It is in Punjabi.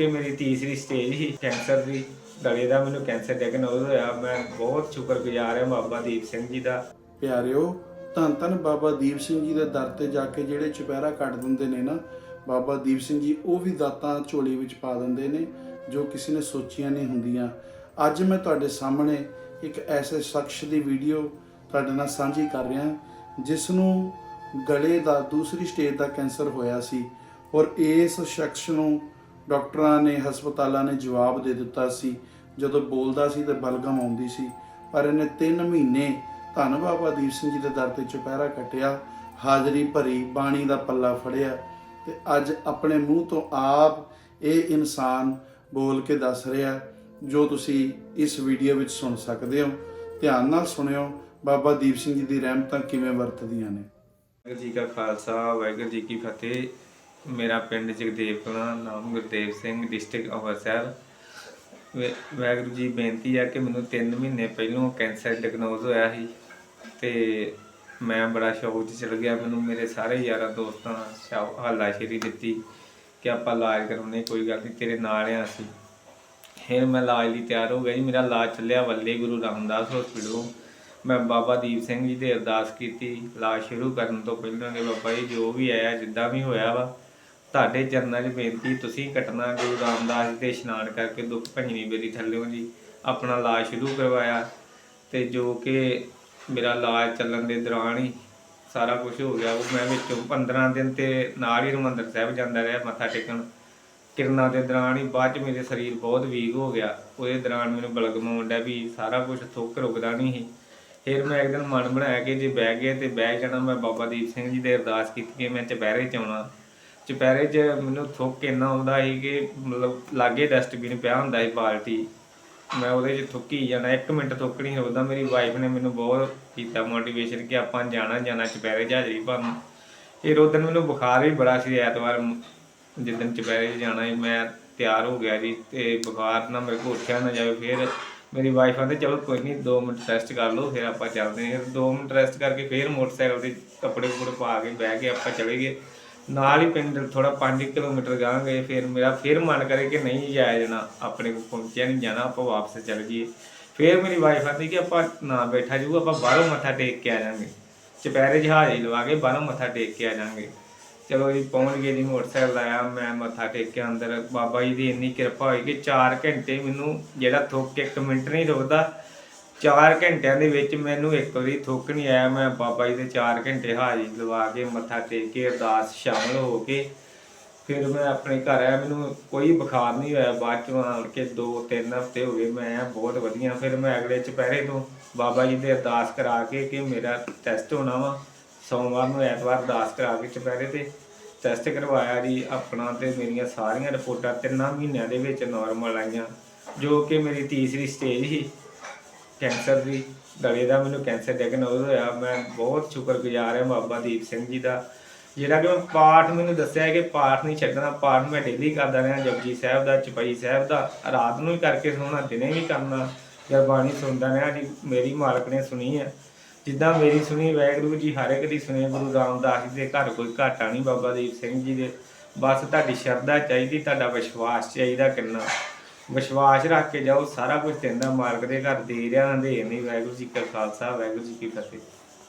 ਇਹ ਮੇਰੀ ਤੀਸਰੀ ਸਟੇਜ ਸੀ ਕੈਂਸਰ ਦੀ। ਗਲੇ ਦਾ ਮੈਨੂੰ ਕੈਂਸਰ ਡਾਇਗਨੋਜ਼ ਹੋਇਆ। ਮੈਂ ਬਹੁਤ ਸ਼ੁਕਰਗੁਜ਼ਾਰ ਹਾਂ ਬਾਬਾ ਦੀਪ ਸਿੰਘ ਜੀ ਦਾ। ਪਿਆਰਿਓ, ਧੰਨ ਧੰਨ ਬਾਬਾ ਦੀਪ ਸਿੰਘ ਜੀ ਦੇ ਦਰ ਤੇ ਜਾ ਕੇ ਜਿਹੜੇ ਚੁਪਹਿਰਾ ਕੱਟ ਦਿੰਦੇ ਨੇ ਨਾ, ਬਾਬਾ ਦੀਪ ਸਿੰਘ ਜੀ, ਉਹ ਵੀ ਦਾਤਾਂ ਝੋਲੀ ਵਿੱਚ ਪਾ ਦਿੰਦੇ ਨੇ, ਜੋ ਕਿਸੇ ਨੇ ਸੋਚੀਆਂ ਨਹੀਂ ਹੁੰਦੀਆਂ। ਅੱਜ ਮੈਂ ਤੁਹਾਡੇ ਸਾਹਮਣੇ ਇੱਕ ਐਸੇ ਸ਼ਖਸ ਦੀ ਵੀਡੀਓ ਤੁਹਾਡੇ ਨਾਲ ਸਾਂਝੀ ਕਰ ਰਿਹਾ, ਜਿਸ ਨੂੰ ਗਲੇ ਦਾ ਦੂਸਰੀ ਸਟੇਜ ਦਾ ਕੈਂਸਰ ਹੋਇਆ ਸੀ। ਔਰ ਇਸ ਸ਼ਖਸ ਨੂੰ ਡਾਕਟਰਾਂ ਨੇ, ਹਸਪਤਾਲਾਂ ਨੇ ਜਵਾਬ ਦੇ ਦਿੱਤਾ ਸੀ। ਜਦੋਂ ਬੋਲਦਾ ਸੀ ਤੇ ਬਲਗਮ ਆਉਂਦੀ ਸੀ। ਪਰ ਇਹਨੇ 3 ਮਹੀਨੇ ਧੰਨ ਬਾਬਾ ਦੀਪ ਸਿੰਘ ਜੀ ਦੇ ਦਰ ਤੇ ਚੁਪਹਿਰਾ ਕੱਟਿਆ, ਹਾਜ਼ਰੀ ਭਰੀ, ਬਾਣੀ ਦਾ ਪੱਲਾ ਫੜਿਆ ਤੇ ਅੱਜ ਆਪਣੇ ਮੂੰਹ ਤੋਂ ਆਪ ਇਹ ਇਨਸਾਨ ਬੋਲ ਕੇ ਦੱਸ ਰਿਹਾ, ਜੋ ਤੁਸੀਂ ਇਸ ਵੀਡੀਓ ਵਿੱਚ ਸੁਣ ਸਕਦੇ ਹੋ। ਧਿਆਨ ਨਾਲ ਸੁਣਿਓ, ਬਾਬਾ ਦੀਪ ਸਿੰਘ ਜੀ ਦੀ ਰਹਿਮਤਾਂ ਕਿਵੇਂ ਵਰਤਦੀਆਂ ਨੇ। ਵਾਹਿਗੁਰੂ ਜੀ ਕਾ ਖਾਲਸਾ, ਵਾਹਿਗੁਰੂ ਜੀ ਕੀ ਫਤਿਹ। ਮੇਰਾ ਪਿੰਡ ਜਗਦੇਵ ਕਲਾਂ ਨਾਮ ਗੁਰਦੇਵ ਸਿੰਘ ਡਿਸਟ੍ਰਿਕਟ ਅੰਮ੍ਰਿਤਸਰ। ਵੈ- ਵਾਹਿਗੁਰੂ ਜੀ, ਬੇਨਤੀ ਆ ਕਿ ਮੈਨੂੰ 3 ਮਹੀਨੇ ਪਹਿਲੋਂ ਕੈਂਸਰ ਡਾਇਗਨੋਜ਼ ਹੋਇਆ ਸੀ ਤੇ ਮੈਂ ਬੜਾ ਸ਼ੌਕ 'ਚ ਚਲ ਗਿਆ। ਮੈਨੂੰ ਮੇਰੇ ਸਾਰੇ ਯਾਰਾਂ ਦੋਸਤਾਂ ਸ਼ਾ- ਹਾਲਾਸ਼ੇਰੀ ਦਿੱਤੀ ਕਿ ਆਪਾਂ ਇਲਾਜ ਕਰਾਉਣੇ ਕੋਈ ਗੱਲ ਨਹੀਂ ਤੇਰੇ ਨਾਲ ਆ ਅਸੀਂ। ਫਿਰ ਮੈਂ ਇਲਾਜ ਲਈ ਤਿਆਰ ਹੋ ਗਿਆ ਜੀ। ਮੇਰਾ ਇਲਾਜ ਚੱਲਿਆ ਵੱਲੇ ਗੁਰੂ ਰਾਮਦਾਸ ਹਸਪੀਟਲੋਂ ਮੈਂ ਬਾਬਾ ਦੀਪ ਸਿੰਘ ਜੀ ਦੇ ਅਰਦਾਸ ਕੀਤੀ। ਇਲਾਜ ਸ਼ੁਰੂ ਕਰਨ ਤੋਂ ਪਹਿਲਾਂ ਕਿ ਬਾਬਾ ਜੀ, ਜੋ ਵੀ ਆਇਆ, ਜਿੱਦਾਂ ਵੀ ਹੋਇਆ ਵਾ ਤੁਹਾਡੇ ਚਰਨਾਂ 'ਚ ਬੇਨਤੀ, ਤੁਸੀਂ ਕੱਟਣਾ ਗੁਰੂ ਰਾਮਦਾਸ ਜੀ ਦੇ ਇਸ਼ਨਾਨ ਕਰਕੇ ਦੁੱਖ ਭੰਜਨੀ ਬੇਰੀ ਥੱਲਿਓ ਜੀ ਆਪਣਾ ਇਲਾਜ ਸ਼ੁਰੂ ਕਰਵਾਇਆ ਤੇ ਜੋ ਕਿ ਮੇਰਾ ਇਲਾਜ ਚੱਲਣ ਦੇ ਦੌਰਾਨ ਹੀ ਸਾਰਾ ਕੁਝ ਹੋ ਗਿਆ। ਉਹ ਮੈਂ ਵਿੱਚੋਂ 15 ਦਿਨ ਤੇ ਨਾਲ ਹੀ ਹਰਿਮੰਦਰ ਸਾਹਿਬ ਜਾਂਦਾ ਰਿਹਾ ਮੱਥਾ ਟੇਕਣ। ਕਿਰਨਾਂ ਦੇ ਦੌਰਾਨ ਹੀ ਬਾਅਦ ਚ ਮੇਰੇ ਸਰੀਰ ਬਹੁਤ ਵੀਕ ਹੋ ਗਿਆ। ਉਹਦੇ ਦੌਰਾਨ ਮੈਨੂੰ ਬਲਗਮ ਆਉਂਦਾ ਵੀ ਸਾਰਾ ਕੁਝ ਥੁੱਕ ਰੁਕਦਾ ਨਹੀਂ ਸੀ। ਫਿਰ ਮੈਂ ਇੱਕ ਦਿਨ ਮਨ ਬਣਾਇਆ ਕਿ ਜੇ ਬਹਿ ਗਏ ਤੇ ਬਹਿ ਜਾਣਾ, ਮੈਂ ਬਾਬਾ ਦੀਪ ਸਿੰਘ ਜੀ ਦੇ ਅਰਦਾਸ ਕੀਤੀ ਕਿ ਮੈਂ ਚੁਪਹਿਰੇ ਚ ਆਉਣਾ। ਚੁਪਹਿਰੇ 'ਚ ਮੈਨੂੰ ਥੁੱਕ ਇੰਨਾ ਆਉਂਦਾ ਸੀ ਕਿ ਮਤਲਬ ਲਾਗੇ ਡਸਟਬਿਨ ਪਿਆ ਹੁੰਦਾ ਸੀ ਬਾਲਟੀ। ਮੈਂ ਉਹਦੇ 'ਚ ਥੁੱਕੀ ਜਾਣਾ 1 ਮਿੰਟ ਥੁੱਕ ਨਹੀਂ ਸਕਦਾ ਮੇਰੀ ਵਾਈਫ ਨੇ ਮੈਨੂੰ ਬਹੁਤ ਕੀਤਾ ਮੋਟੀਵੇਸ਼ਨ ਕਿ ਆਪਾਂ ਜਾਣਾ ਜਾਣਾ ਚੁਪਹਿਰੇ 'ਚ ਹਾਜ਼ਰੀ ਭਰਨ ਫਿਰ ਉਹ ਦਿਨ ਮੈਨੂੰ ਬੁਖਾਰ ਵੀ ਬੜਾ ਸੀ ਐਤਵਾਰ ਜਿੱਦਣ ਚੁਪਹਿਰੇ 'ਚ ਜਾਣਾ ਸੀ, ਮੈਂ ਤਿਆਰ ਹੋ ਗਿਆ ਜੀ ਤੇ ਬੁਖਾਰ ਨਾ ਮੇਰੇ ਕੋਲ ਉੱਠਿਆ ਨਾ ਜਾਵੇ। ਫਿਰ ਮੇਰੀ ਵਾਈਫ ਆਂਦੇ ਚਲੋ ਕੋਈ ਨਹੀਂ 2 ਮਿੰਟ ਰੈਸਟ ਕਰ ਲਓ, ਫਿਰ ਆਪਾਂ ਚੱਲਦੇ ਹਾਂ। 2 ਮਿੰਟ ਰੈਸਟ ਕਰਕੇ ਫਿਰ ਮੋਟਰਸਾਈਕਲ ਤੇ ਕੱਪੜੇ ਕੁਪੜੇ ਪਾ ਕੇ ਬਹਿ ਕੇ ਆਪਾਂ ਚਲੇ ਗਏ। ਨਾਲ ਹੀ ਪਿੰਡ ਥੋੜਾ 5 ਕਿਲੋਮੀਟਰ ਗਾਂਗੇ ਫਿਰ ਮੇਰਾ ਫਿਰ ਮਨ ਕਰੇ ਕਿ ਨਹੀਂ ਜਾਇਆ ਜਾਣਾ, ਆਪਣੇ ਕੋਲ ਪਹੁੰਚਿਆ ਨਹੀਂ ਜਾਣਾ, ਆਪਾਂ ਵਾਪਸ ਚੱਲ ਜੀਏ ਫਿਰ ਮੇਰੀ ਵਾਈਫ ਆਂਦੀ ਕਿ ਆਪਾਂ ਨਾ ਬੈਠਾ ਜੂ ਆਪਾਂ ਬਾਹਰੋਂ ਮੱਥਾ ਟੇਕ ਕੇ ਆ ਜਾਾਂਗੇ ਚੁਪਹਿਰੇ ਜਹਾਜ਼ ਲਵਾ ਕੇ ਬਾਹਰੋਂ ਮੱਥਾ ਟੇਕ ਕੇ ਆ ਜਾਾਂਗੇ ਚਲੋ ਜੀ, ਪਹੁੰਚ ਗਏ ਜੀ, ਮੋਟਰਸਾਈਕਲ ਲਾਇਆ, ਮੈਂ ਮੱਥਾ ਟੇਕ ਕੇ ਅੰਦਰ। ਬਾਬਾ ਜੀ ਦੀ ਇੰਨੀ ਕਿਰਪਾ ਹੋਈ ਕਿ 4 ਘੰਟੇ ਮੈਨੂੰ ਜਿਹੜਾ ਥੁੱਕ ਇੱਕ ਮਿੰਟ ਨਹੀਂ ਰੁਕਦਾ 4 ਘੰਟਿਆਂ ਦੇ ਵਿੱਚ ਮੈਨੂੰ ਇੱਕ ਵਾਰੀ ਥੁੱਕ ਨਹੀਂ ਆਇਆ। ਮੈਂ ਬਾਬਾ ਜੀ ਦੇ 4 ਘੰਟੇ ਹਾਜ਼ਰੀ ਲਵਾ ਕੇ, ਮੱਥਾ ਟੇਕ ਕੇ, ਅਰਦਾਸ ਸ਼ਾਮਲ ਹੋ ਕੇ ਫਿਰ ਮੈਂ ਆਪਣੇ ਘਰ ਆਇਆ। ਮੈਨੂੰ ਕੋਈ ਬੁਖਾਰ ਨਹੀਂ ਹੋਇਆ। ਬਾਅਦ ਚ ਆਣ ਕੇ 2-3 ਹਫ਼ਤੇ ਹੋ ਗਏ। ਮੈਂ ਬਹੁਤ ਵਧੀਆ। ਫਿਰ ਮੈਂ ਅਗਲੇ ਚੁਪਹਿਰੇ ਤੋਂ ਬਾਬਾ ਜੀ ਦੇ ਅਰਦਾਸ ਕਰਾ ਕੇ ਕਿ ਮੇਰਾ ਟੈਸਟ ਹੋਣਾ ਵਾ। ਸੋਮਵਾਰ ਨੂੰ ਐਤਵਾਰ ਅਰਦਾਸ ਕਰਾ ਕੇ ਚੁਪਹਿਰੇ ਤੇ ਟੈਸਟ ਕਰਵਾਇਆ ਜੀ। ਆਪਣਾ ਤੇ ਮੇਰੀਆਂ ਸਾਰੀਆਂ ਰਿਪੋਰਟਾਂ ਤਿੰਨਾਂ ਮਹੀਨਿਆਂ ਦੇ ਵਿੱਚ ਨਾਰਮਲ ਆਈਆਂ, ਜੋ ਕਿ ਮੇਰੀ ਤੀਸਰੀ ਸਟੇਜ ਸੀ। ਕੈਂਸਰ ਦੀ, ਗਲੇ ਦਾ ਮੈਨੂੰ ਕੈਂਸਰ ਡਾਇਗਨੋਜ਼ ਹੋਇਆ। ਮੈਂ ਬਹੁਤ ਸ਼ੁਕਰਗੁਜ਼ਾਰ ਹਾਂ ਬਾਬਾ ਦੀਪ ਸਿੰਘ ਜੀ ਦਾ, ਜਿਹੜਾ ਕਿ ਮੈਂ ਪਾਠ ਮੈਨੂੰ ਦੱਸਿਆ ਹੈ ਕਿ ਪਾਠ ਨਹੀਂ ਛੱਡਣਾ, ਪਾਠ ਮੈਂ ਡੇਲੀ ਕਰਦਾ ਰਿਹਾ ਜਪਜੀ ਸਾਹਿਬ ਦਾ, ਚਪਈ ਸਾਹਿਬ ਦਾ, ਰਾਤ ਨੂੰ ਵੀ ਕਰਕੇ ਸੋਣਾ ਦਿਨੇ ਵੀ ਕਰਨਾ, ਗੁਰਬਾਣੀ ਸੁਣਦਾ ਰਿਹਾ ਜੀ, ਮੇਰੀ ਮਾਲਕ ਨੇ ਸੁਣੀ ਹੈ। ਜਿੱਦਾਂ ਮੇਰੀ ਸੁਣੀ, ਵਾਹਿਗੁਰੂ ਜੀ ਹਰ ਇੱਕ ਦੀ ਸੁਣੇ, ਗੁਰੂ ਰਾਮਦਾਸ ਜੀ ਦੇ ਘਰ ਕੋਈ ਘਾਟਾ ਨਹੀਂ ਬਾਬਾ ਦੀਪ ਸਿੰਘ ਜੀ ਦੇ। ਬਸ ਤੁਹਾਡੀ ਸ਼ਰਧਾ ਚਾਹੀਦੀ, ਤੁਹਾਡਾ ਵਿਸ਼ਵਾਸ ਚਾਹੀਦਾ ਕਿੰਨਾ। ਵਿਸ਼ਵਾਸ ਰੱਖ ਕੇ ਜਾਓ, ਸਾਰਾ ਕੁਝ ਦਿੰਦਾ ਮਾਲਕ ਦੇ ਘਰ ਦੇ ਰਿਹਾ ਅੰਧੇਰ ਨਹੀਂ ਵਾਹਿਗੁਰੂ ਜੀ ਕਾ ਖਾਲਸਾ, ਵਾਹਿਗੁਰੂ ਜੀ ਕੀ ਫਤਿਹ।